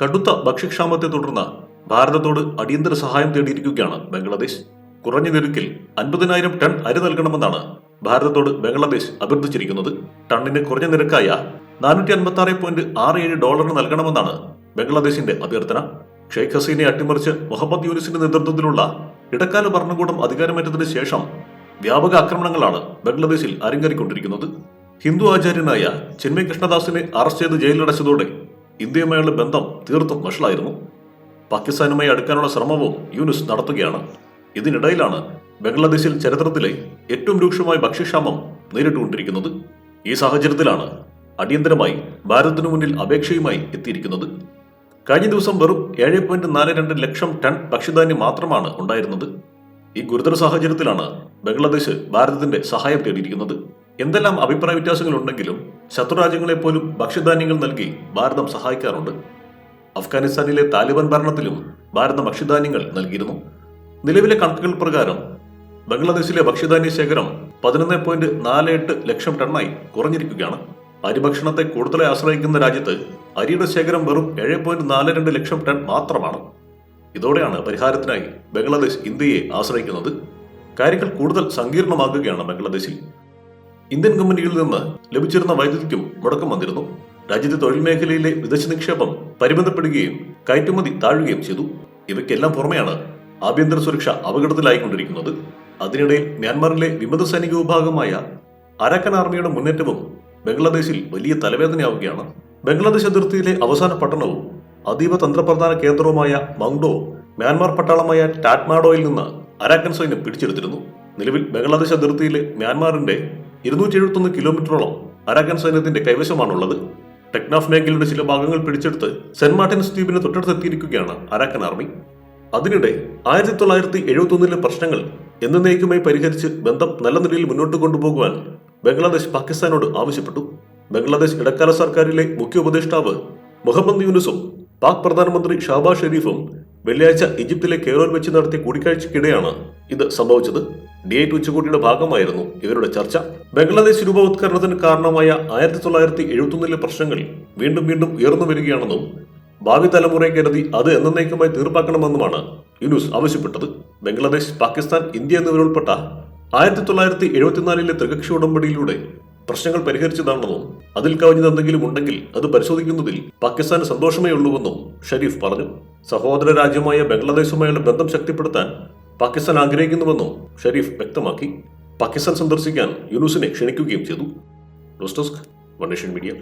കടുത്ത ഭക്ഷ്യക്ഷാമത്തെ തുടർന്ന് ഭാരതത്തോട് അടിയന്തര സഹായം തേടിയിരിക്കുകയാണ് ബംഗ്ലാദേശ്. കുറഞ്ഞ നിരക്കിൽ അൻപതിനായിരം ടൺ അരി നൽകണമെന്നാണ് ഭാരതത്തോട് ബംഗ്ലാദേശ് അഭ്യർത്ഥിച്ചിരിക്കുന്നത്. ടണ്ണിന് കുറഞ്ഞ നിരക്കായ നാനൂറ്റി അൻപത്തി ആറ് പോയിന്റ് ആറ് ഏഴ് ഡോളറിന് നൽകണമെന്നാണ് ബംഗ്ലാദേശിന്റെ അഭ്യർത്ഥന. ഷെയ്ഖ് ഹസീനെ അട്ടിമറിച്ച് മുഹമ്മദ് യൂനിസിന്റെ നേതൃത്വത്തിലുള്ള ഇടക്കാല ഭരണകൂടം അധികാരമേറ്റതിനു ശേഷം വ്യാപക ആക്രമണങ്ങളാണ് ബംഗ്ലാദേശിൽ അരങ്ങേറിക്കൊണ്ടിരിക്കുന്നത്. ഹിന്ദു ആചാര്യനായ ചിന്മയ് കൃഷ്ണദാസിനെ അറസ്റ്റ് ചെയ്ത് ജയിലിലടച്ചതോടെ ഇന്ത്യയുമായുള്ള ബന്ധം തീർത്തും വഷളായിരുന്നു. പാകിസ്ഥാനുമായി അടുക്കാനുള്ള ശ്രമവും യൂനുസ് നടത്തുകയാണ്. ഇതിനിടയിലാണ് ബംഗ്ലാദേശിൽ ചരിത്രത്തിലെ ഏറ്റവും രൂക്ഷമായ ഭക്ഷ്യക്ഷാമം നേരിട്ടുകൊണ്ടിരിക്കുന്നത്. ഈ സാഹചര്യത്തിലാണ് അടിയന്തരമായി ഭാരതത്തിനു മുന്നിൽ അപേക്ഷയുമായി എത്തിയിരിക്കുന്നത്. കഴിഞ്ഞ ദിവസം വെറും ഏഴ് പോയിന്റ് നാല് രണ്ട് ലക്ഷം ടൺ ഭക്ഷ്യധാന്യം മാത്രമാണ് ഉണ്ടായിരുന്നത്. ഈ ഗുരുതര സാഹചര്യത്തിലാണ് ബംഗ്ലാദേശ് ഭാരതത്തിന്റെ സഹായം തേടിയിരിക്കുന്നത്. എന്തെല്ലാം അഭിപ്രായ വ്യത്യാസങ്ങൾ ഉണ്ടെങ്കിലും ശത്രുരാജ്യങ്ങളെ പോലും ഭക്ഷ്യധാന്യങ്ങൾ നൽകി ഭാരതം സഹായിക്കാറുണ്ട്. അഫ്ഗാനിസ്ഥാനിലെ താലിബാൻ ഭരണത്തിലും ഭാരതം ഭക്ഷ്യധാന്യങ്ങൾ നൽകിയിരുന്നു. നിലവിലെ കണക്കുകൾ പ്രകാരം ബംഗ്ലാദേശിലെ ഭക്ഷ്യധാന്യ ശേഖരം പതിനൊന്ന് പോയിന്റ് നാല് എട്ട് ലക്ഷം ടണ്ണായി കുറഞ്ഞിരിക്കുകയാണ്. അരിഭക്ഷണത്തെ കൂടുതലായി ആശ്രയിക്കുന്ന രാജ്യത്ത് അരിയുടെ ശേഖരം വെറും ഏഴ് പോയിന്റ് നാല് രണ്ട് ലക്ഷം ടൺ മാത്രമാണ്. ഇതോടെയാണ് പരിഹാരത്തിനായി ബംഗ്ലാദേശ് ഇന്ത്യയെ ആശ്രയിക്കുന്നത്. കാര്യങ്ങൾ കൂടുതൽ സങ്കീർണമാകുകയാണ് ബംഗ്ലാദേശിൽ. ഇന്ത്യൻ കമ്പനികളിൽ നിന്ന് ലഭിച്ചിരുന്ന വൈദ്യുതിക്കും മുടക്കം വന്നിരുന്നു. രാജ്യത്തെ തൊഴിൽ മേഖലയിലെ വിദേശ നിക്ഷേപം പരിമിതപ്പെടുകയും കയറ്റുമതി താഴുകയും ചെയ്തു. ഇവയ്ക്കെല്ലാം പുറമെയാണ് ആഭ്യന്തര സുരക്ഷ അപകടത്തിലായിക്കൊണ്ടിരിക്കുന്നത്. അതിനിടയിൽ മ്യാൻമാറിലെ വിമത സൈനിക വിഭാഗമായ അരാക്കൻ ആർമിയുടെ മുന്നേറ്റവും ബംഗ്ലാദേശിൽ വലിയ തലവേദനയാവുകയാണ്. ബംഗ്ലാദേശ് അതിർത്തിയിലെ അവസാന പട്ടണവും അതീവ തന്ത്രപ്രധാന കേന്ദ്രവുമായ മങ്ഡോ മ്യാൻമാർ പട്ടാളമായ ടാറ്റ്മാഡോയിൽ നിന്ന് അരാക്കൻ സൈന്യം പിടിച്ചെടുത്തിരുന്നു. നിലവിൽ ബംഗ്ലാദേശ് അതിർത്തിയിലെ മ്യാൻമാറിന്റെ ഇരുന്നൂറ്റി എഴുപത്തൊന്ന് കിലോമീറ്ററോളം അരാക്കൻ സൈന്യത്തിന്റെ കൈവശമാണുള്ളത്. ടെക്നാഫ് മേഖലയുടെ ചില ഭാഗങ്ങൾ പിടിച്ചെടുത്ത് സെന്റ് മാർട്ടിൻസ് ദ്വീപിന് തൊട്ടടുത്തെത്തിയിരിക്കുകയാണ് അരാക്കൻ ആർമി. അതിനിടെ ആയിരത്തി തൊള്ളായിരത്തി എഴുപത്തി ഒന്നിലെ പ്രശ്നങ്ങൾ എന്നേക്കുമായി പരിഹരിച്ച് ബന്ധം നല്ല നിലയിൽ മുന്നോട്ട് കൊണ്ടുപോകുവാൻ ബംഗ്ലാദേശ് പാകിസ്ഥാനോട് ആവശ്യപ്പെട്ടു. ബംഗ്ലാദേശ് ഇടക്കാല സർക്കാരിലെ മുഖ്യ ഉപദേഷ്ടാവ് മുഹമ്മദ് യൂനുസും പാക് പ്രധാനമന്ത്രി ഷാബാസ് ഷെരീഫും വെള്ളിയാഴ്ച ഈജിപ്തിലെ കെയറോയിൽ വെച്ച് നടത്തിയ കൂടിക്കാഴ്ചയ്ക്കിടെയാണ് ഇത് സംഭവിച്ചത്. ഡി എയ്റ്റ് ഉച്ചകോടിയുടെ ഭാഗമായിരുന്നു ഇവരുടെ ചർച്ച. ബംഗ്ലാദേശ് രൂപവത്കരണത്തിന് കാരണമായ ആയിരത്തി തൊള്ളായിരത്തി എഴുപത്തൊന്നിലെ പ്രശ്നങ്ങൾ വീണ്ടും വീണ്ടും ഉയർന്നു വരികയാണെന്നും ഭാവി തലമുറയെ കരുതി അത് എന്നേക്കുമായി തീർപ്പാക്കണമെന്നുമാണ് യൂനുസ് ആവശ്യപ്പെട്ടത്. ബംഗ്ലാദേശ് പാകിസ്ഥാൻ ഇന്ത്യ എന്നിവരുൾപ്പെട്ട ആയിരത്തി തൊള്ളായിരത്തി എഴുപത്തിനാലിലെ ത്രികക്ഷി ഉടമ്പടിയിലൂടെ പ്രശ്നങ്ങൾ പരിഹരിച്ചതാണെന്നും അതിൽ കവിഞ്ഞത് എന്തെങ്കിലും ഉണ്ടെങ്കിൽ അത് പരിശോധിക്കുന്നതിൽ പാകിസ്ഥാന് സന്തോഷമേ ഉള്ളൂവെന്നും ഷരീഫ് പറഞ്ഞു. സഹോദര രാജ്യമായ ബംഗ്ലാദേശുമായുള്ള ബന്ധം ശക്തിപ്പെടുത്താൻ പാകിസ്ഥാൻ ആഗ്രഹിക്കുന്നുവെന്നും ഷരീഫ് വ്യക്തമാക്കി. പാകിസ്ഥാൻ സന്ദർശിക്കാൻ യൂനുസിനെ ക്ഷണിക്കുകയും ചെയ്തു. News desk one media.